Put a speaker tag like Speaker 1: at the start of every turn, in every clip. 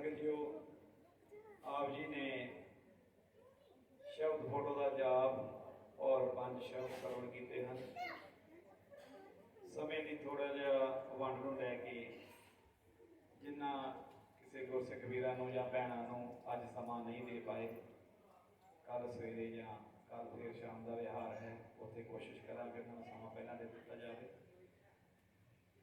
Speaker 1: ਸੰਗਤ ਜੀਓ ਆਪ ਜੀ ਨੇ ਸ਼ਬਦ ਫੋਟੋ ਦਾ ਜਾਪ ਔਰ ਪੰਜ ਸ਼ਬਦ ਕਰਵਣ ਕੀਤੇ ਹਨ। ਸਮੇਂ ਦੀ ਥੋੜਾ ਜਿਹਾ ਵੰਡ ਨੂੰ ਲੈ ਕੇ ਜਿੰਨਾ ਕਿਸੇ ਗੁਰਸਿੱਖ ਵੀਰਾਂ ਨੂੰ ਜਾਂ ਭੈਣਾਂ ਨੂੰ ਅੱਜ ਸਮਾਂ ਨਹੀਂ ਦੇ ਪਾਏ ਕੱਲ ਸਵੇਰੇ ਜਾਂ ਕੱਲ ਫੇਰ ਸ਼ਾਮ ਦਾ ਵਿਹਾਰ ਹੈ, ਉੱਥੇ ਕੋਸ਼ਿਸ਼ ਕਰਾਂਗੇ ਉਹਨਾਂ ਨੂੰ ਸਮਾਂ ਪਹਿਲਾਂ ਦੇ ਦਿੱਤਾ ਜਾਵੇ।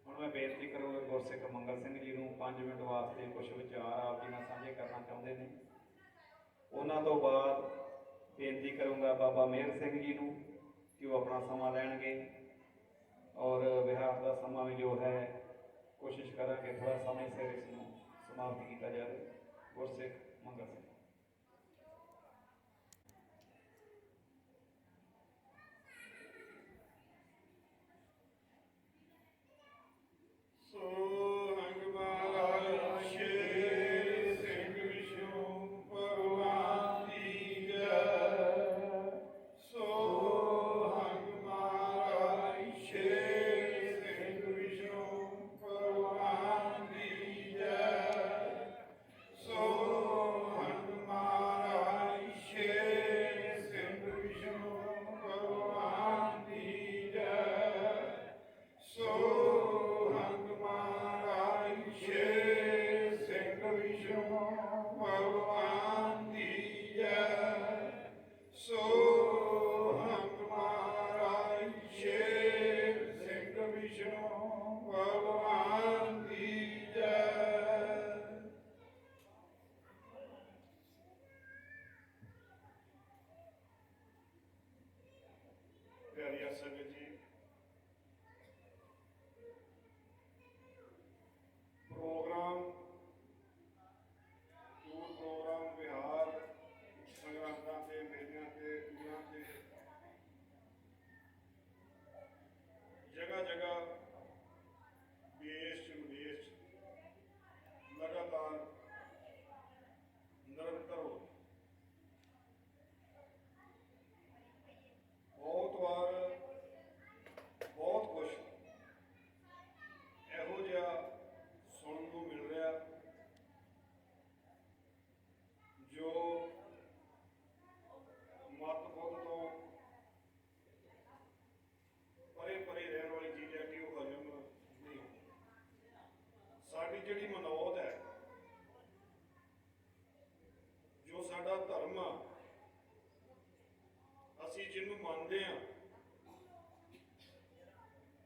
Speaker 1: ਹੁਣ ਮੈਂ ਬੇਨਤੀ ਕਰੂੰਗਾ ਗੁਰਸਿੱਖ ਮੰਗਲ ਸਿੰਘ ਜੀ ਨੂੰ 5 ਮਿੰਟ ਵਾਸਤੇ ਕੁਝ ਵਿਚਾਰ ਆਪ ਜੀ ਨਾਲ ਸਾਂਝੇ ਕਰਨਾ ਚਾਹੁੰਦੇ ਨੇ। ਉਹਨਾਂ ਤੋਂ ਬਾਅਦ ਬੇਨਤੀ ਕਰੂੰਗਾ ਬਾਬਾ ਮੇਹਰ ਸਿੰਘ ਜੀ ਨੂੰ ਕਿ ਉਹ ਆਪਣਾ ਸਮਾਂ ਲੈਣਗੇ ਔਰ ਵਿਹਾਰ ਦਾ ਸਮਾਂ ਵੀ ਜੋ ਹੈ, ਕੋਸ਼ਿਸ਼ ਕਰਾਂਗੇ ਥੋੜਾ ਸਮੇਂ ਸਿਰ ਇਸ ਨੂੰ ਸਮਾਪਤ ਕੀਤਾ ਜਾਵੇ। ਗੁਰਸਿੱਖ ਮੰਗਲ ਸਿੰਘ।
Speaker 2: ਜਿਹਨੂੰ ਮੰਨਦੇ ਹਾਂ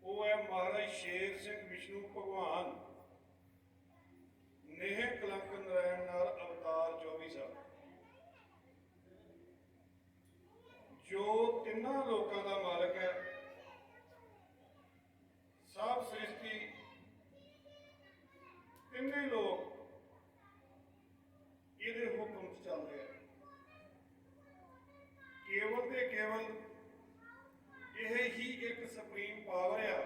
Speaker 2: ਉਹ ਹੈ ਮਹਾਰਾਜ ਸ਼ੇਰ ਸਿੰਘ ਵਿਸ਼ਨੂੰ ਭਗਵਾਨ। ਨੇਹ ਕਲੰਕ ਨਰਾਇਣ ਨਾਲ ਅਵਤਾਰ 24 ਸਾਹਿਬ ਜੋ ਤਿੰਨਾਂ ਲੋਕਾਂ ਦਾ ਮਾਲਕ ਹੈ, ਸਭ ਸ੍ਰਿਸ਼ਟੀ, ਤਿੰਨੇ ਲੋਕ ਇਹਦੇ ਹੁਕਮ ਚੱਲਦੇ ਆ। ਕੇਵਲ ਇਹ ਹੀ ਇੱਕ ਸੁਪਰੀਮ ਪਾਵਰ ਆ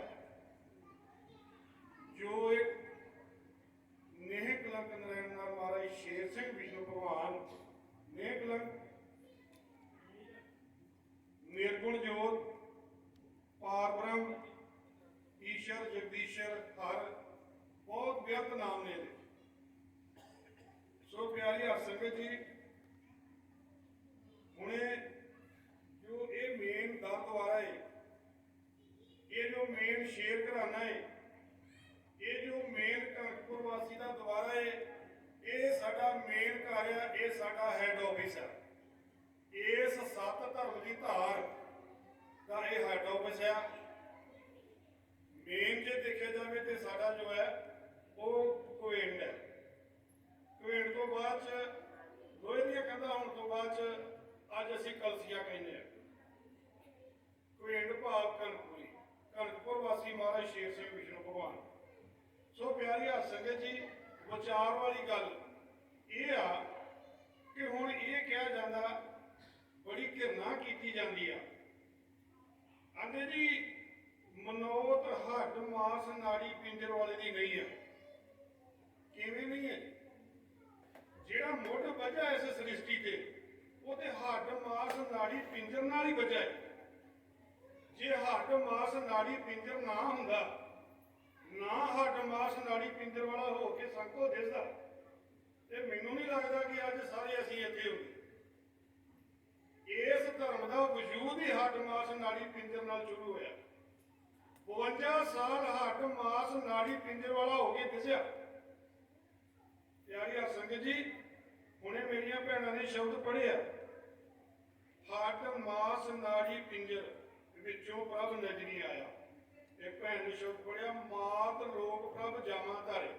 Speaker 2: ਜੋ ਇੱਕ ਨੇਹ ਕਲੰਕ ਨਰਾਇਣ ਨਾਲ ਮਹਾਰਾਜ ਸ਼ੇਰ ਸਿੰਘ ਵਿਸ਼ਨੂੰ ਭਗਵਾਨ ਨੇਹ ਕਲੰਕ, ਨਿਰਗੁਣ ਜੋਤ, ਪਾਰ ਈਸ਼ਰ, ਜਗਦੀਸ਼ਰ, ਹਰ ਬਹੁਤ ਬਿਆੰਤ ਨਾਮ ਨੇ ਸੋ ਪਿਆਰੀ ਹਰ ਸੰਗਤ ਜੀ ਹੁਣੇ ਜੋ ਇਹ ਮੇਨ ਗੁਰਦੁਆਰਾ ਹੈ ਇਹ ਜੋ ਮੇਨ ਸ਼ੇਰ ਘਰਾਨਾ ਹੈ ਇਹ ਜੋ ਮੇਨ ਕਣਕਪੁਰ ਵਾਸੀ ਦਾ ਦੁਆਰਾ ਹੈ ਇਹ ਸਾਡਾ ਮੇਨ ਘਰ ਆ ਇਹ ਸਾਡਾ ਹੈੱਡ ਆਫਿਸ ਹੈ ਇਸ ਸੱਤ ਧਰਮ ਦੀ ਧਾਰ ਦਾ ਇਹ ਹੈੱਡ ਆਫਿਸ ਹੈ ਮੇਨ ਜੇ ਦੇਖਿਆ ਜਾਵੇ ਤੇ ਸਾਡਾ ਜੋ ਹੈ ਉਹ ਕੁਇੰਡ ਹੈ ਕੁਇੰਡ ਤੋਂ ਬਾਅਦ ਚ, ਲੋਹੇ ਦੀਆਂ ਕੰਧਾਂ ਹੋਣ ਤੋਂ ਬਾਅਦ ਚ, ਅੱਜ ਅਸੀਂ ਕਲਸੀਆ ਕਹਿੰਦੇ ਆ ਕੁਇੰਡ ਭਾਵ ਕਨਕਪੁਰੀ ਕਨਕਪੁਰ ਵਾਸੀ ਮਹਾਰਾਜ ਸ਼ੇਰ ਸਿੰਘ ਵਿਸ਼ਨੂੰ ਭਗਵਾਨ। ਸੋ ਪਿਆਰੀ ਹੱਥ ਸੰਗਤ ਜੀ, ਵਿਚਾਰ ਵਾਲੀ ਗੱਲ ਇਹ ਆ ਕਿ ਹੁਣ ਇਹ ਕਿਹਾ ਜਾਂਦਾ, ਬੜੀ ਘਿਰਨਾ ਕੀਤੀ ਜਾਂਦੀ ਆ। ਆਂਦੇ ਜੀ, ਮਨੋਤ ਹੱਡ ਮਾਸ ਨਾੜੀ ਪਿੰਜਰ ਵਾਲੇ ਦੀ ਨਹੀਂ ਆ ਕਿਵੇਂ ਨਹੀਂ ਹੈ ਜਿਹੜਾ ਮੁੱਢ ਵਜਾ ਇਸ ਸ੍ਰਿਸ਼ਟੀ ਤੇ ਉਹਦੇ ਹੱਡ ਮਾਸ ਨਾੜੀ ਪਿੰਜਰ ਨਾਲ ਹੀ ਵਜਾ ਹੈ ਜੇ ਹੱਡ ਮਾਸ ਨਾੜੀ ਪਿੰਜਰ ਨਾ ਹੁੰਦਾ। ਨਾ ਹੱਡ ਮਾਸ ਨਾੜੀ ਪਿੰਜਰ ਵਾਲਾ ਹੋ ਕੇ ਸੰਕੋ ਦਿਸਦਾ। ਤੇ ਮੈਨੂੰ ਨਹੀਂ ਲੱਗਦਾ ਕਿ ਅੱਜ ਸਾਰੇ ਅਸੀਂ ਇੱਥੇ ਹੁੰਦੇ ਇਸ ਧਰਮ ਦਾ ਵਜੂਦ ਹੀ ਹੱਡ ਮਾਸ ਨਾੜੀ ਪਿੰਜਰ ਨਾਲ ਸ਼ੁਰੂ ਹੋਇਆ। 52 ਸਾਲ ਹੱਡ ਮਾਸ ਨਾੜੀ ਪਿੰਜਰ ਵਾਲਾ ਹੋ ਕੇ ਦਿਸਿਆ। ਪਿਆਰੀ ਹਰ ਸੰਗਤ ਜੀ, ਹੁਣੇ ਮੇਰੀਆਂ ਭੈਣਾਂ ਨੇ ਸ਼ਬਦ ਪੜ੍ਹਿਆ ਹੱਡ ਮਾਸ ਨਾੜੀ ਪਿੰਜਰ। ਵਿੱਚੋਂ ਪ੍ਰਭ ਨਜ਼ਰੀ ਆਇਆ। ਇੱਕ ਭੈਣ ਨੇ ਸ਼ਬਦ ਪੜਿਆ ਮਾਤ ਲੋਕ ਪ੍ਰਭ ਜਾਮਾ ਧਾਰੇ।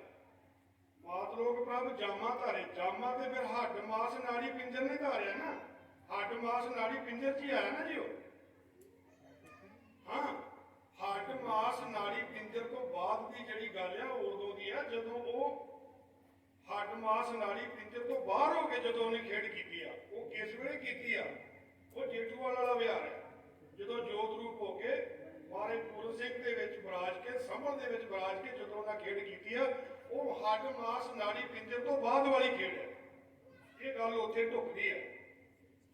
Speaker 2: ਮਾਤ ਲੋਕ ਪ੍ਰਭ ਜਾਮਾ ਧਾਰੇ। ਜਾਮਾ ਤੇ ਫਿਰ ਹੱਡ ਮਾਸ ਨਾੜੀ ਪਿੰਜਰ ਨੇ ਧਾਰਿਆ ਨਾ। ਹੱਡ ਮਾਸ ਨਾੜੀ ਪਿੰਜਰ 'ਚ ਹੀ ਆਇਆ ਨਾ ਜੀ ਉਹ। ਹਾਂ, ਹੱਡ ਮਾਸ ਨਾੜੀ ਪਿੰਜਰ ਤੋਂ ਬਾਅਦ ਦੀ ਜਿਹੜੀ ਗੱਲ ਆ ਉਦੋਂ ਦੀ ਆ, ਜਦੋਂ ਉਹ ਹੱਡ ਮਾਸ ਨਾੜੀ ਪਿੰਜਰ ਤੋਂ ਬਾਹਰ ਹੋ ਕੇ ਜਦੋਂ ਉਹਨੇ ਖੇਡ ਕੀਤੀ ਆ, ਉਹ ਕਿਸ ਵੇਲੇ ਕੀਤੀ ਆ? ਉਹ ਜੇਠੂਵਾਲ ਵਾਲਾ ਵਿਹਾਰ ਹੈ ਜਦੋਂ ਜੋਤ ਰੂਪ ਹੋ ਕੇ ਮਾਰੇ ਪੂਰਨ ਸਿੰਘ ਦੇ ਵਿੱਚ ਬਰਾਜ ਕੇ ਸੰਭਲ ਦੇ ਵਿੱਚ ਬਰਾਜ ਕੇ ਜਦੋਂ ਉਹਨਾਂ ਖੇਡ ਕੀਤੀ ਆ ਉਹ ਹੱਡ ਮਾਸ ਨਾੜੀ ਪਿੰਜਰ ਤੋਂ ਬਾਅਦ ਵਾਲੀ ਖੇਡ ਹੈ। ਇਹ ਗੱਲ ਉੱਥੇ ਢੁੱਕਦੀ ਹੈ।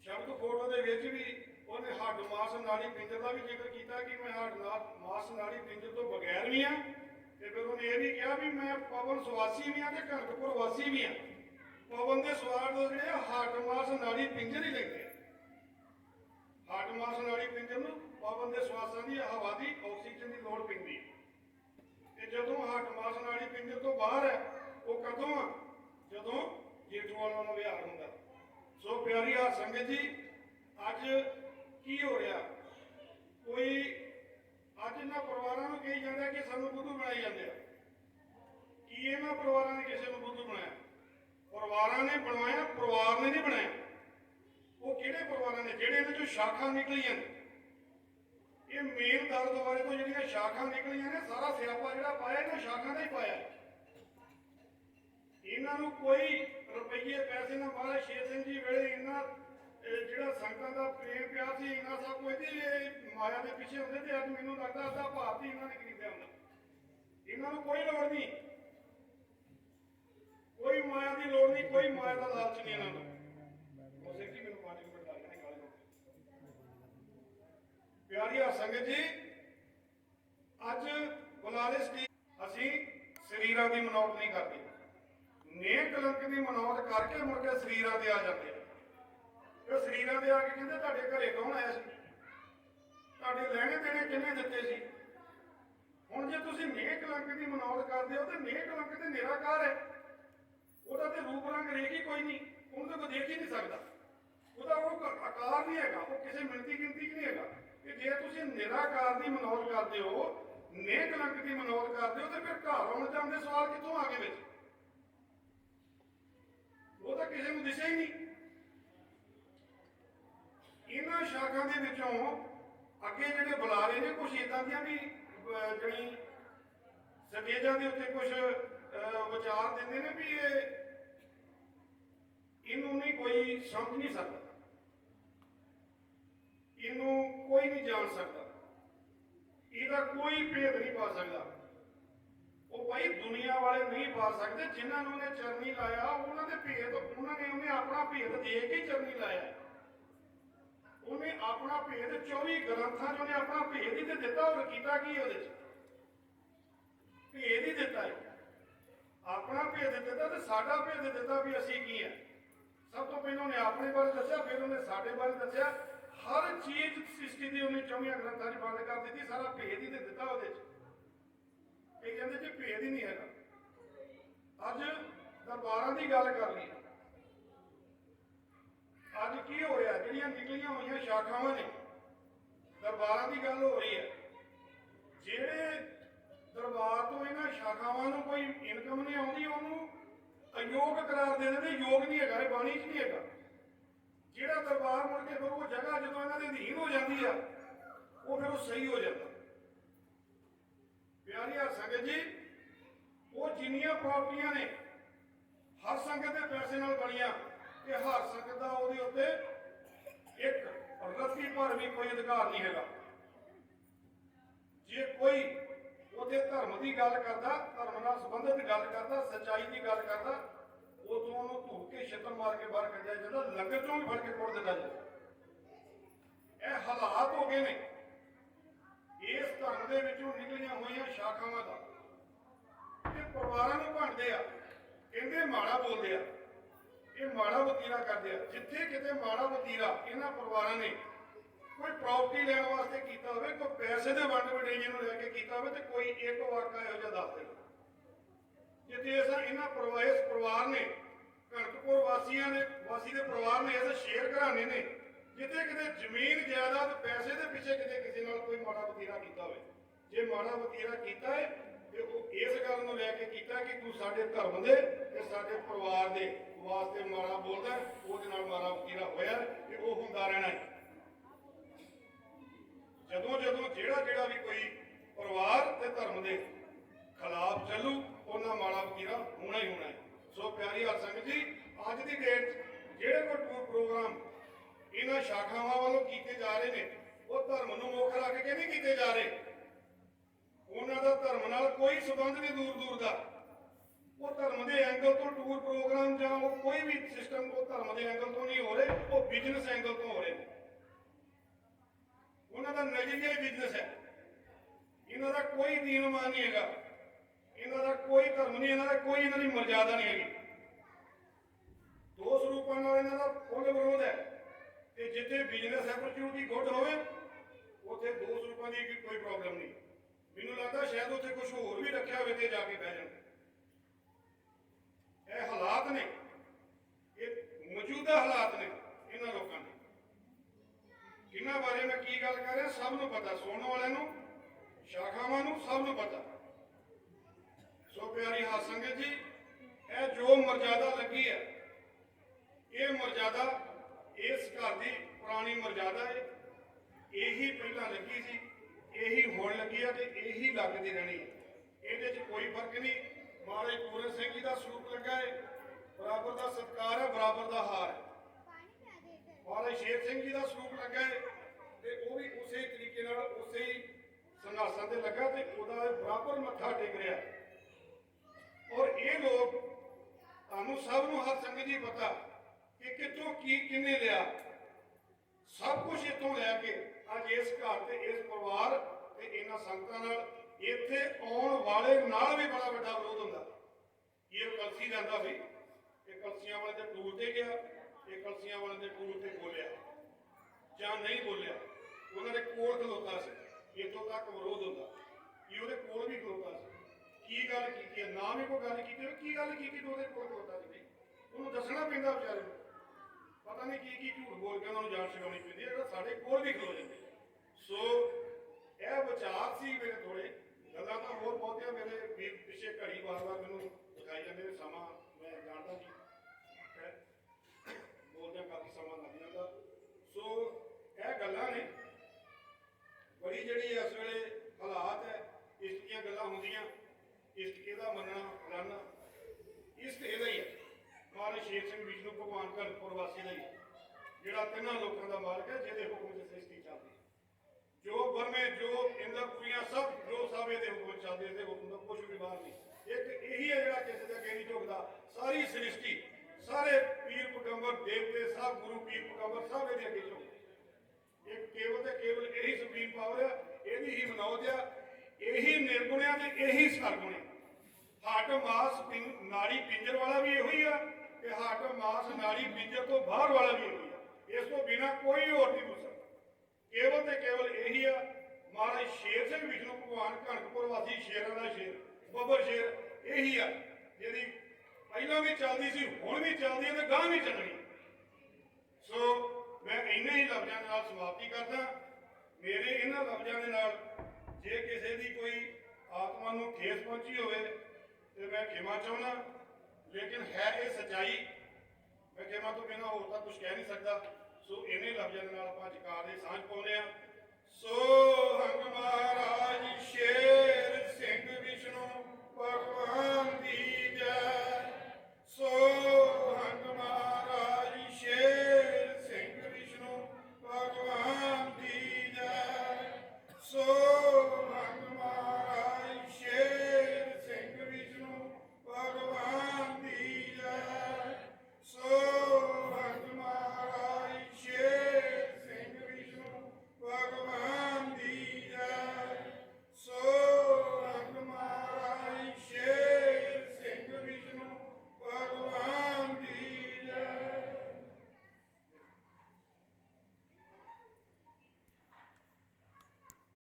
Speaker 2: ਸ਼ਬਦ ਫੋਟੋ ਦੇ ਵਿੱਚ ਵੀ ਉਹਨੇ ਹੱਡ ਮਾਸ ਨਾੜੀ ਪਿੰਜਰ ਦਾ ਵੀ ਜ਼ਿਕਰ ਕੀਤਾ ਕਿ ਮੈਂ ਹੱਡ ਨਾ- ਮਾਸ ਨਾੜੀ ਪਿੰਜਰ ਤੋਂ ਬਗੈਰ ਵੀ ਆ ਤੇ ਫਿਰ ਉਹਨੇ ਇਹ ਵੀ ਕਿਹਾ ਵੀ ਮੈਂ ਪਵਨ ਸਵਾਸੀ ਵੀ ਆ ਤੇ ਕਣਕਪੁਰ ਵਾਸੀ ਵੀ ਆ ਪਵਨ ਦੇ ਸਵਾਰ ਜਿਹੜੇ ਆ, ਹੱਡ ਮਾਸ ਨਾੜੀ ਪਿੰਜਰ ਹੀ ਲੈਂਦੇ ਆ। ਹੱਡ ਮਾਸ ਨਾੜੀ ਪਿੰਜਰ ਨੂੰ ਪਵਨ ਦੇ ਸਵਾਸਾਂ ਦੀ ਹਵਾ ਦੀ ਆਕਸੀਜਨ ਦੀ ਲੋੜ ਪੈਂਦੀ ਹੈ। ਤੇ ਜਦੋਂ ਹੱਡ ਮਾਸ ਨਾੜੀ ਪਿੰਜਰ ਤੋਂ ਬਾਹਰ ਹੈ, ਉਹ ਕਦੋਂ ਆ? ਜਦੋਂ ਜੇਠੂਵਾਲ ਵਾਲਾ ਵਿਹਾਰ ਹੁੰਦਾ। ਸੋ ਪਿਆਰੀ ਆ ਸੰਗਤ ਜੀ, ਅੱਜ ਕੀ ਹੋ ਰਿਹਾ? ਕੋਈ ਅੱਜ ਇਹਨਾਂ ਪਰਿਵਾਰਾਂ ਨੂੰ ਕਹੀ ਜਾਂਦਾ ਕਿ ਸਾਨੂੰ ਬੁੱਧੂ ਬਣਾਈ ਜਾਂਦੇ ਆ। ਕੀ ਇਹਨਾਂ ਪਰਿਵਾਰਾਂ ਨੇ ਕਿਸੇ ਨੂੰ ਬੁੱਧੂ ਬਣਾਇਆ? ਪਰਿਵਾਰਾਂ ਨੇ ਬਣਵਾਇਆ ਪਰਿਵਾਰ ਨੇ ਨਹੀਂ ਬਣਾਇਆ। ਉਹ ਕਿਹੜੇ ਪਰਿਵਾਰਾਂ ਨੇ? ਜਿਹੜੇ ਇਹਦੇ ਚੋਂ ਸ਼ਾਖਾ ਨਿਕਲੀਆਂ ਨੇ। ਇਹ ਮੇਲ ਦਰ ਦੁਆਰੇ ਤੋਂ ਜਿਹੜੀਆਂ ਸ਼ਾਖਾ ਨਿਕਲੀਆਂ ਨੇ, ਸਾਰਾ ਸਿਆਪਾ ਜਿਹੜਾ ਪਾਇਆ, ਇਹਨਾਂ ਸ਼ਾਖਾ ਦਾ ਹੀ ਪਾਇਆ। ਇਹਨਾਂ ਨੂੰ ਕੋਈ ਰੁਪਈਏ ਪੈਸੇ ਨਾ ਮਹਾਰਾਜ ਸ਼ੇਰ ਸਿੰਘ ਜੀ ਵੇਲੇ ਇਹਨਾਂ ਜਿਹੜਾ ਸੰਗਤਾਂ ਦਾ ਪ੍ਰੇਮ ਪਿਆਰ ਸੀ, ਇਹਨਾਂ ਸਭ ਕੁਝ ਦੀ ਇਹ ਮਾਇਆ ਦੇ ਪਿੱਛੇ ਹੁੰਦੇ ਤੇ ਅੱਜ ਮੈਨੂੰ ਲੱਗਦਾ ਅੱਧਾ ਭਾਰਤੀ ਇਹਨਾਂ ਨੇ ਖਰੀਦਿਆ ਹੁੰਦਾ ਇਹਨਾਂ ਨੂੰ ਕੋਈ ਲੋੜ ਨਹੀਂ। ਕੋਈ ਮਾਇਆ ਦੀ ਲੋੜ ਨਹੀਂ, ਕੋਈ ਮਾਇਆ ਦਾ ਲਾਲਚ ਨਹੀਂ ਇਹਨਾਂ ਨੂੰ। ਉਹ ਸਿੰਘ ਮੈਨੂੰ ਪਾਣੀ ਮਿੰਟ ਲੱਗ ਜਾਣੇ ਗਾਲੀ ਪਿਆਰੀ ਆ ਸੰਗਤ ਜੀ, ਅੱਜ ਬੁਲਾਰਿਸ਼ ਸਟੀ ਅਸੀਂ ਸਰੀਰਾਂ ਦੀ ਮਨੌਤ ਨਹੀਂ ਕਰਦੇ। ਨੇਕ ਕਲੰਕ ਦੀ ਮਨੌਤ ਕਰਕੇ ਮੁੜ ਕੇ ਸਰੀਰਾਂ ਤੇ ਆ ਜਾਂਦੇ ਆ। ਤੇ ਸਰੀਰਾਂ ਦੇ ਆ ਕੇ ਕਹਿੰਦੇ, ਤੁਹਾਡੇ ਘਰੇ ਕੌਣ ਆਇਆ ਸੀ? ਤੁਹਾਡੇ ਲੈਣੇ ਦੇਣੇ ਕਿੰਨੇ ਦਿੱਤੇ ਸੀ? ਹੁਣ ਜੇ ਤੁਸੀਂ ਨੇਕ ਕਲੰਕ ਦੀ ਮਨੌਤ ਕਰਦੇ ਹੋ, ਤੇ ਨੇਕ ਕਲੰਕ ਤੇ ਨਿਰਾਕਾਰ ਹੈ? ਉਹਦਾ ਤੇ ਰੂਪ ਰੰਗ ਰੇਖ ਹੀ ਕੋਈ ਨਹੀਂ। ਉਹਨੂੰ ਤਾਂ ਕੋਈ ਦੇਖ ਹੀ ਨਹੀਂ ਸਕਦਾ। ਉਹਦਾ ਉਹ ਆਕਾਰ ਨਹੀਂ ਹੈਗਾ ਉਹ ਕਿਸੇ ਮਿਣਤੀ ਗਿਣਤੀ 'ਚ ਨਹੀਂ ਹੈਗਾ। ਕਿ ਜੇ ਤੁਸੀਂ ਨਿਰਾਕਾਰ ਦੀ ਮਨੋਰ ਕਰਦੇ ਹੋ ਨੇਕ ਕਲੰਕ ਦੀ ਮਨੋਰ ਕਰਦੇ ਹੋ ਤੇ ਫਿਰ ਘਰ ਆਉਣ ਜਾਣ ਸਵਾਲ ਕਿੱਥੋਂ ਆ ਗਏ ਵਿੱਚ? ਉਹ ਤਾਂ ਕਿਸੇ ਨੂੰ ਦਿਸਿਆ ਹੀ ਨਹੀਂ। ਇਹਨਾਂ ਸ਼ਾਖਾਂ ਦੇ ਵਿੱਚੋਂ ਅੱਗੇ ਜਿਹੜੇ ਬੁਲਾਰੇ ਨੇ ਕੁਝ ਇਦਾਂ ਦੀਆਂ ਵੀ ਅਹ, ਸਟੇਜਾਂ ਦੇ ਉੱਤੇ ਕੁਝ ਵਿਚਾਰ ਦਿੰਦੇ ਨੇ ਵੀ ਇਹ ਇਹਨੂੰ ਨਹੀਂ ਕੋਈ ਸਮਝ ਨਹੀਂ ਸਕਦਾ। ਇਹਨੂੰ ਕੋਈ ਨਹੀਂ ਜਾਣ ਸਕਦਾ। ਇਹਦਾ ਕੋਈ ਭੇਦ ਨਹੀਂ ਪਾ ਸਕਦਾ। ਉਹ ਭਾਈ ਦੁਨੀਆ ਵਾਲੇ ਨਹੀਂ ਪਾ ਸਕਦੇ, ਜਿਨ੍ਹਾਂ ਨੂੰ ਉਹਨੇ ਚਰਨੀ ਲਾਇਆ, ਉਹਨਾਂ ਦੇ ਭੇਦ, ਉਹਨਾਂ ਨੇ ਉਹਨੇ ਆਪਣਾ ਭੇਦ ਦੇ ਕੇ ਚਰਨੀ ਲਾਇਆ। ਉਹਨੇ ਆਪਣਾ ਭੇਦ 24 ਗ੍ਰੰਥਾਂ 'ਚ ਉਹਨੇ ਆਪਣਾ ਭੇਦ ਹੀ ਤੇ ਦਿੱਤਾ, ਹੋਰ ਕੀਤਾ ਕੀ ਉਹਦੇ 'ਚ? ਭੇਦ ਹੀ ਦਿੱਤਾ ਹੈ। ਆਪਣਾ ਭੇਦ ਦਿੱਤਾ ਤੇ ਸਾਡਾ ਭੇਦ ਦਿੱਤਾ ਵੀ ਅਸੀਂ ਕੀ ਹੈ ਸਭ ਤੋਂ ਪਹਿਲਾਂ ਉਹਨੇ ਆਪਣੇ ਬਾਰੇ ਦੱਸਿਆ, ਫਿਰ ਉਹਨੇ ਸਾਡੇ ਬਾਰੇ ਦੱਸਿਆ। ਹਰ ਚੀਜ਼ ਸ੍ਰਿਸ਼ਟੀ ਦੀ ਉਹਨੇ 24 ਗ੍ਰੰਥਾਂ 'ਚ ਬੰਦ ਕਰ ਦਿੱਤੀ, ਸਾਰਾ ਭੇਦ ਹੀ ਤੇ ਦਿੱਤਾ ਉਹਦੇ 'ਚ। ਇਹ ਕਹਿੰਦੇ ਜੀ ਭੇਦ ਹੀ ਨਹੀਂ ਹੈਗਾ। ਅੱਜ ਦਰਬਾਰਾਂ ਦੀ ਗੱਲ ਕਰ ਲਈ ਅੱਜ ਕੀ ਹੋ ਰਿਹਾ? ਜਿਹੜੀਆਂ ਨਿਕਲੀਆਂ ਹੋਈਆਂ ਸ਼ਾਖਾਵਾਂ ਨੇ, ਦਰਬਾਰਾਂ ਦੀ ਗੱਲ ਹੋ ਰਹੀ ਹੈ। ਜਿਹੜੇ ਦਰਬਾਰ ਤੋਂ ਇਹਨਾਂ ਸ਼ਾਖਾਵਾਂ ਨੂੰ ਕੋਈ ਇਨਕਮ ਨਹੀਂ ਆਉਂਦੀ, ਉਹਨੂੰ ਅਯੋਗ ਕਰਾਰ ਦੇ ਦਿੰਦੇ। ਯੋਗ ਨਹੀਂ ਹੈਗਾ, ਇਹ ਬਾਣੀ 'ਚ ਨਹੀਂ ਹੈਗਾ। ਜਿਹੜਾ ਦਰਬਾਰ ਮੁੜ ਕੇ ਫਿਰ ਉਹ ਜਗ੍ਹਾ ਜਦੋਂ ਇਹਨਾਂ ਦੇ ਅਧੀਨ ਹੋ ਜਾਂਦੀ ਆ, ਉਹ ਫਿਰ ਉਹ ਸਹੀ ਹੋ ਜਾਂਦਾ। ਪਿਆਰੀ ਹਰ ਸੰਗਤ ਜੀ, ਉਹ ਜਿੰਨੀਆਂ ਪ੍ਰਾਪਰਟੀਆਂ ਨੇ, ਹਰ ਸੰਗਤ ਦੇ ਪੈਸੇ ਨਾਲ ਬਣੀਆਂ ਕਿ ਹਰ ਸੰਗਤ ਦਾ ਉਹਦੇ ਉੱਤੇ ਇੱਕ ਰੱਤੀ ਭਰ ਵੀ ਕੋਈ ਅਧਿਕਾਰ ਨਹੀਂ ਹੈਗਾ। ਜੇ ਕੋਈ ਉਹਦੇ ਧਰਮ ਦੀ ਗੱਲ ਕਰਦਾ, ਧਰਮ ਨਾਲ ਸੰਬੰਧਿਤ ਗੱਲ ਕਰਦਾ, ਸੱਚਾਈ ਦੀ ਗੱਲ ਕਰਦਾ ਉਦੋਂ ਉਹਨੂੰ ਧੂ ਕੇ ਛਿੱਤਰ ਮਾਰ ਕੇ ਬਾਹਰ ਕੱਢਿਆ ਜਾਂਦਾ, ਲੰਗਰ ਚੋਂ ਵੀ ਫੜ ਕੇ ਕੁੱਟ ਦਿੰਦਾ ਜਾਂਦਾ। ਇਹ ਹਾਲਾਤ ਹੋ ਗਏ ਨੇ। ਇਸ ਧਰਮ ਦੇ ਵਿੱਚੋਂ ਨਿਕਲੀਆਂ ਹੋਈਆਂ ਸ਼ਾਖਾਵਾਂ ਦਾ। ਇਹ ਪਰਿਵਾਰਾਂ ਨੂੰ ਭੰਡਦੇ ਆ। ਕਹਿੰਦੇ ਮਾੜਾ ਬੋਲਦੇ ਆ। ਇਹ ਮਾੜਾ ਵਤੀਰਾ ਕਰਦੇ ਆ। ਜਿੱਥੇ ਕਿਤੇ ਮਾੜਾ ਵਤੀਰਾ ਇਹਨਾਂ ਪਰਿਵਾਰਾਂ ਨੇ ਕੋਈ ਪ੍ਰਾਪਰਟੀ ਲੈਣ ਵਾਸਤੇ ਕੀਤਾ ਹੋਵੇ, ਕੋਈ ਪੈਸੇ ਦੇ ਵੰਡ ਵਡੇਈਏ ਨੂੰ ਲੈ ਕੇ ਕੀਤਾ ਹੋਵੇ, ਤੇ ਕੋਈ ਇੱਕ ਵਾਕਾ ਇਹੋ ਜਿਹਾ ਦੱਸ ਦੇਣਾ ਜਿੱਥੇ ਅਸਾਂ ਇਹਨਾਂ ਪਰਿਵਾਰ ਇਸ ਪਰਿਵਾਰ ਨੇ ਕਣਕਪੁਰ ਵਾਸੀਆਂ ਨੇ, ਵਾਸੀ ਦੇ ਪਰਿਵਾਰ ਨੇ ਇਸ ਸ਼ੇਰ ਘਰਾਣੇ ਨੇ ਜਿੱਥੇ ਕਿਤੇ ਜ਼ਮੀਨ ਜਾਇਦਾਦ ਪੈਸੇ ਦੇ ਪਿੱਛੇ ਕਿਤੇ ਕਿਸੇ ਨਾਲ ਕੋਈ ਮਾੜਾ ਵਤੀਰਾ ਕੀਤਾ ਹੋਵੇ। ਜੇ ਮਾੜਾ ਵਤੀਰਾ ਕੀਤਾ ਹੈ, ਤੇ ਉਹ ਇਸ ਗੱਲ ਨੂੰ ਲੈ ਕੇ ਕੀਤਾ ਕਿ ਤੂੰ ਸਾਡੇ ਧਰਮ ਦੇ ਤੇ ਸਾਡੇ ਪਰਿਵਾਰ ਦੇ ਵਾਸਤੇ ਮਾੜਾ ਬੋਲਦਾ ਉਹਦੇ ਨਾਲ ਮਾੜਾ ਵਤੀਰਾ ਹੋਇਆ ਤੇ ਉਹ ਹੁੰਦਾ ਰਹਿਣਾ ਹੈ। ਜਦੋਂ ਜਦੋਂ ਜਿਹੜਾ ਜਿਹੜਾ ਵੀ ਕੋਈ ਪਰਿਵਾਰ ਤੇ ਧਰਮ ਦੇ ਖਿਲਾਫ ਚੱਲੂ, ਉਹਨਾਂ ਮਾੜਾ ਵਤੀਰਾ ਹੋਣਾ ਹੀ ਹੋਣਾ ਹੈ। ਸੋ ਪਿਆਰੀ ਹਰ ਸੰਗਤ ਜੀ, ਅੱਜ ਦੀ ਡੇਟ 'ਚ ਜਿਹੜੇ ਕੋਈ ਟੂਰ ਪ੍ਰੋਗਰਾਮ ਇਹਨਾਂ ਸ਼ਾਖਾਵਾਂ ਵੱਲੋਂ ਕੀਤੇ ਜਾ ਰਹੇ ਨੇ, ਉਹ ਧਰਮ ਨੂੰ ਮੁੱਖ ਰੱਖ ਕੇ ਨਹੀਂ ਕੀਤੇ ਜਾ ਰਹੇ। ਉਹਨਾਂ ਦਾ ਧਰਮ ਨਾਲ ਕੋਈ ਸਬੰਧ ਨਹੀਂ ਦੂਰ ਦੂਰ ਦਾ। ਉਹ ਧਰਮ ਦੇ ਐਂਗਲ ਤੋਂ ਟੂਰ ਪ੍ਰੋਗਰਾਮ ਜਾਂ ਉਹ ਕੋਈ ਵੀ ਸਿਸਟਮ ਉਹ ਧਰਮ ਦੇ ਐਂਗਲ ਤੋਂ ਨਹੀਂ ਹੋ ਰਹੇ, ਉਹ ਬਿਜ਼ਨਸ ਐਂਗਲ ਤੋਂ ਹੋ ਰਹੇ ਨੇ। ਉਹਨਾਂ ਦਾ ਨਜ਼ਰੀਆ ਹੀ ਬਿਜ਼ਨਸ ਹੈ। ਇਹਨਾਂ ਦਾ ਕੋਈ ਦੀਨਮਾਨ ਨਹੀਂ ਹੈਗਾ। ਇਹਨਾਂ ਦਾ ਕੋਈ ਧਰਮ ਨਹੀਂ, ਇਹਨਾਂ ਦਾ ਕੋਈ ਇਹਨਾਂ ਦੀ ਮਰਜ਼ਾਦਾ ਨਹੀਂ ਹੈਗੀ। ਦੋ ਸਰੂਪਾਂ ਨਾਲ ਇਹਨਾਂ ਦਾ ਫੁੱਲ ਵਿਰੋਧ ਹੈ। ਤੇ ਜਿੱਥੇ ਬਿਜ਼ਨਸ ਐਪਰਚੂਨਿਟੀ ਗੁੱਡ ਹੋਵੇ, ਉੱਥੇ ਦੋ ਸਰੂਪਾਂ ਦੀ ਕੋਈ ਪ੍ਰੋਬਲਮ ਨਹੀਂ। ਮੈਨੂੰ ਲੱਗਦਾ ਸ਼ਾਇਦ ਉੱਥੇ ਕੁਝ ਹੋਰ ਵੀ ਰੱਖਿਆ ਹੋਵੇ ਤੇ ਜਾ ਕੇ ਬਹਿ ਜਾਣ। ਇਹ ਹਾਲਾਤ ਨੇ। ਇਹ ਮੌਜੂਦਾ ਹਾਲਾਤ ਨੇ ਇਹਨਾਂ ਲੋਕਾਂ ਦੇ। ਇਹਨਾਂ ਬਾਰੇ ਮੈਂ ਕੀ ਗੱਲ ਕਰ ਰਿਹਾ, ਸਭ ਨੂੰ ਪਤਾ, ਸੁਣਨ ਵਾਲਿਆਂ ਨੂੰ, ਸ਼ਾਖਾਵਾਂ ਨੂੰ ਸਭ ਨੂੰ ਪਤਾ। ਸੋ ਪਿਆਰੀ ਹਾਸ ਸੰਗਤ ਜੀ, ਇਹ ਜੋ ਮਰਜ਼ਾਦਾ ਲੱਗੀ ਹੈ, ਇਹ ਮਰਜ਼ਾਦਾ, ਇਸ ਘਰ ਦੀ ਪੁਰਾਣੀ ਮਰਜ਼ਾਦਾ ਹੈ। ਇਹੀ ਪਹਿਲਾਂ ਲੱਗੀ ਸੀ, ਇਹੀ ਹੁਣ ਲੱਗੀ ਹੈ ਤੇ ਇਹੀ ਲੱਗਦੀ ਰਹਿਣੀ ਹੈ। ਇਹਦੇ 'ਚ ਕੋਈ ਫ਼ਰਕ ਨਹੀਂ। ਮਹਾਰਾਜ ਪੂਰਨ ਸਿੰਘ ਜੀ ਦਾ ਸਰੂਪ ਲੱਗਾ ਹੈ। ਬਰਾਬਰ ਦਾ ਸਤਕਾਰ ਹੈ, ਬਰਾਬਰ ਦਾ ਹਾਰ ਹੈ। ਮਹਾਰਾਜ ਸ਼ੇਰ ਸਿੰਘ ਜੀ ਦਾ ਸਰੂਪ ਲੱਗਾ ਹੈ ਤੇ ਉਹ ਵੀ ਉਸੇ ਤਰੀਕੇ ਨਾਲ ਉਸੇ ਹੀ ਸੰਘਾਸਾਂ ਤੇ ਲੱਗਾ ਤੇ ਉਹਦਾ ਬਰਾਬਰ ਮੱਥਾ ਟੇਕ ਰਿਹਾ ਔਰ ਇਹ ਲੋਕ ਤੁਹਾਨੂੰ ਸਭ ਨੂੰ ਹਰ ਸੰਗਤ ਜੀ ਪਤਾ ਕਿ ਕਿੱਥੋਂ ਕੀ, ਕਿੰਨੇ ਲਿਆ। ਸਭ ਕੁਝ ਇੱਥੋਂ ਲੈ ਕੇ ਅੱਜ ਇਸ ਘਰ ਤੇ ਇਸ ਪਰਿਵਾਰ ਤੇ ਇਹਨਾਂ ਸੰਗਤਾਂ ਨਾਲ ਇੱਥੇ ਆਉਣ ਵਾਲੇ ਨਾਲ ਵੀ ਬੜਾ ਵੱਡਾ ਵਿਰੋਧ ਹੁੰਦਾ। ਇਹ ਕਲਸੀ ਜਾਂਦਾ ਸੀ। ਇਹ ਕਲਸੀਆਂ ਵਾਲੇ ਦੇ ਟੂਰ ਤੇ ਗਿਆ, ਇਹ ਕਲਸੀਆਂ ਵਾਲੇ ਦੇ ਟੂਰ ਤੇ ਬੋਲਿਆ ਜਾਂ ਨਹੀਂ ਬੋਲਿਆ। ਉਹਨਾਂ ਦੇ ਕੋਲ ਖਲੋਤਾ ਸੀ। ਇੱਥੋਂ ਤੱਕ ਵਿਰੋਧ ਹੁੰਦਾ। ਕਿ ਉਹਦੇ ਕੋਲ ਵੀ ਖਲੋਤਾ ਸੀ। ਕੀ ਗੱਲ ਕੀਤੀ ਹੈ? ਨਾ ਵੀ ਕੋਈ ਗੱਲ ਕੀਤੀ ਹੋਵੇ, ਕੀ ਗੱਲ ਕੀਤੀ ਤੇ ਉਹਦੇ ਕੋਲ ਖਲੋਤਾ ਸੀ ਬਈ ਉਹਨੂੰ ਦੱਸਣਾ ਪੈਂਦਾ ਵਿਚਾਰੇ ਨੂੰ। ਪਤਾ ਨਹੀਂ ਕੀ ਕੀ ਝੂਠ ਬੋਲ ਕੇ ਉਹਨਾਂ ਨੂੰ ਜਾਣ ਛਡਾਉਣੀ ਪੈਂਦੀ ਹੈ ਜਿਹੜਾ ਸਾਡੇ ਕੋਲ ਵੀ ਖਲੋ ਜਾਂਦੇ ਸੋ ਇਹ ਵਿਚਾਰ ਸੀ ਮੇਰੇ ਥੋੜੇ ਗੱਲਾਂ ਤਾਂ ਹੋਰ ਬਹੁਤੀਆਂ ਮੇਰੇ ਵੀ ਪਿੱਛੇ ਘੜੀ ਵਾਰ-ਵਾਰ ਮੈਨੂੰ ਦਿਖਾਈ ਜਾਂਦੇ ਨੇ ਸਮਾਂ ਮੈਂ ਜਾਣਦਾ ਜੀ ਬੋਲਦਿਆਂ ਕਾਫੀ ਸਮਾਂ ਲੱਗ ਜਾਂਦਾ। ਸੋ ਇਹ ਗੱਲਾਂ ਨੇ। ਬੜੀ ਜਿਹੜੀ ਇਸ ਵੇਲੇ ਹਾਲਾਤ ਹੈ ਇਸ ਦੀਆਂ ਗੱਲਾਂ ਹੁੰਦੀਆਂ। ਇਸ ਇਹਦਾ ਮੰਨਣਾ ਫਲਾਨਾ ਇਸ ਇਹਦਾ ਹੀ ਹੈ। ਮਹਾਰਾਜ ਸ਼ੇਰ ਸਿੰਘ ਵਿਸ਼ਨੂੰ ਭਗਵਾਨ ਘਨਪੁਰ ਵਾਸੀ ਦਾ ਹੀ ਹੈ, ਜਿਹੜਾ ਤਿੰਨਾਂ ਲੋਕਾਂ ਦਾ ਮਾਲਕ ਹੈ ਜਿਹਦੇ ਹੁਕਮ 'ਚ ਸ੍ਰਿਸ਼ਟੀ ਚੱਲਦੀ ਹੈ। ਜੋ ਬਰਮੇ ਜੋ ਇੰਦਰਪੁਰੀਆਂ ਸਭ ਜੋ ਸਭ ਇਹਦੇ ਹੁਕਮ ਚੱਲਦੇ ਇਹਦੇ ਹੁਕਮ ਤੋਂ ਕੁਝ ਵੀ ਬਾਹਰ ਨਹੀਂ। ਇੱਕ ਇਹੀ ਹੈ ਜਿਹੜਾ ਕਿਸੇ ਦੇ ਅੱਗੇ ਨਹੀਂ ਝੁਕਦਾ। ਸਾਰੀ ਸ੍ਰਿਸ਼ਟੀ ਸਾਰੇ ਪੀਰ ਪਗੰਬਰ ਦੇਵਤੇ ਸਭ ਗੁਰੂ ਪੀਰ ਪਗੰਬਰ ਸਭ ਇਹਦੇ ਅੱਗੇ ਝੁਕਦੇ। ਇਹ ਕੇਵਲ ਤੇ ਕੇਵਲ ਇਹੀ ਸੁਪਰੀਮ ਪਾਵਰ ਆ ਇਹਦੀ ਹੀ ਮਨੌਤ ਆ ਇਹੀ ਨਿਰਗੁਣ ਆ ਤੇ ਇਹੀ ਸਰਗੁਣ। ਹੱਟ ਮਾਸ ਪਿੰ- ਨਾੜੀ ਪਿੰਜਰ ਵਾਲਾ ਵੀ ਇਹੋ ਹੀ ਆ ਤੇ ਹੱਟ ਮਾਸ ਨਾੜੀ ਪਿੰਜਰ ਤੋਂ ਬਾਹਰ ਵਾਲਾ ਵੀ ਇਹੋ ਹੀ ਆ। ਇਸ ਤੋਂ ਬਿਨਾ ਕੋਈ ਹੋਰ ਨਹੀਂ ਹੋ ਸਕਦਾ। ਕੇਵਲ ਤੇ ਕੇਵਲ ਇਹੀ ਆ, ਮਹਾਰਾਜ ਸ਼ੇਰ ਸਿੰਘ ਵਿਸ਼ਨੂੰ ਭਗਵਾਨ ਕਣਕਪੁਰ ਵਾਸੀ ਸ਼ੇਰਾਂ ਦਾ ਸ਼ੇਰ, ਬੱਬਰ ਸ਼ੇਰ, ਇਹੀ ਆ, ਜਿਹੜੀ ਪਹਿਲਾਂ ਵੀ ਚੱਲਦੀ ਸੀ, ਹੁਣ ਵੀ ਚੱਲਦੀ ਹੈ ਤੇ ਗਾਂ ਵੀ ਚੱਲਣੀ ਸੋ ਮੈਂ ਇੰਨੇ ਹੀ ਲਫ਼ਜ਼ਾਂ ਦੇ ਨਾਲ ਸਮਾਪਤੀ ਕਰਦਾ। ਮੇਰੇ ਇਹਨਾਂ ਲਫ਼ਜ਼ਾਂ ਦੇ ਨਾਲ ਜੇ ਕਿਸੇ ਦੀ ਕੋਈ ਆਤਮਾ ਨੂੰ ਠੇਸ ਪਹੁੰਚੀ ਹੋਵੇ, ਤੇ ਮੈਂ ਖਿਮਾ ਚਾਹੁੰਦਾ। ਲੇਕਿਨ ਹੈ ਇਹ ਸਚਾਈ। ਮੈਂ ਖਿਮਾ ਤੋਂ ਬਿਨਾਂ ਹੋਰ ਤਾਂ ਕੁਝ ਕਹਿ ਨਹੀਂ ਸਕਦਾ। ਸੋ ਇਹਨੇ ਲਫ਼ਜ਼ਾਂ ਨਾਲ ਆਪਾਂ ਜਕਾਰ ਦੇ ਸਾਂਝ ਪਾਉਂਦੇ ਆ ਸੋ ਹੰਗ ਮਹਾਰਾਜ ਸ਼ੇਰ ਸਿੰਘ ਵਿਸ਼ਨੂੰ ਭਗਵਾਨ ਦੀ ਜੈ। ਸੋ ਹੰਗ ਸੋ ਰੰਗ